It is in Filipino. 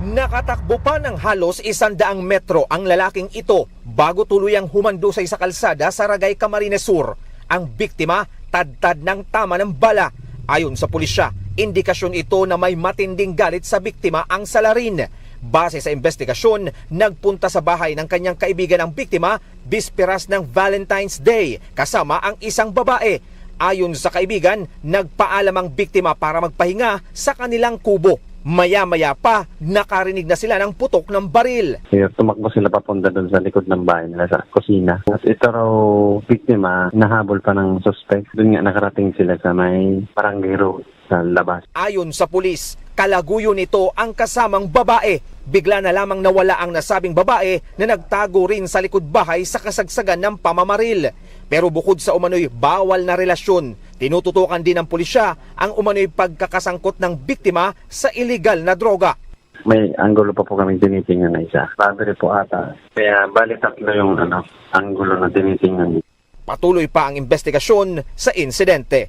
Nakatakbo pa ng halos isandaang metro ang lalaking ito bago tuluyang humandusay sa kalsada sa Ragay Camarines Sur. Ang biktima, tadtad ng tama ng bala. Ayon sa pulisya, indikasyon ito na may matinding galit sa biktima ang salarin. Base sa investigasyon, nagpunta sa bahay ng kanyang kaibigan ang biktima bisperas ng Valentine's Day kasama ang isang babae. Ayon sa kaibigan, nagpaalam ang biktima para magpahinga sa kanilang kubo. Maya-maya pa, nakarinig na sila ng putok ng baril. Kaya tumakbo sila papunta doon sa likod ng bahay nila sa kusina. At ito raw biktima, nahabol pa ng suspect. Doon nga nakarating sila sa may barangay road sa labas. Ayon sa pulis, kalaguyo nito ang kasamang babae. Bigla na lamang nawala ang nasabing babae na nagtago rin sa likod bahay sa kasagsagan ng pamamaril. Pero bukod sa umano'y bawal na relasyon, tinututukan din ng pulisya ang umano'y pagkakasangkot ng biktima sa illegal na droga. May anggulo pa po kami tinitingnan na isa. Battery po ata. Kaya bali tatlo yung ano, anggulo na tinitingnan. Patuloy pa ang investigasyon sa insidente.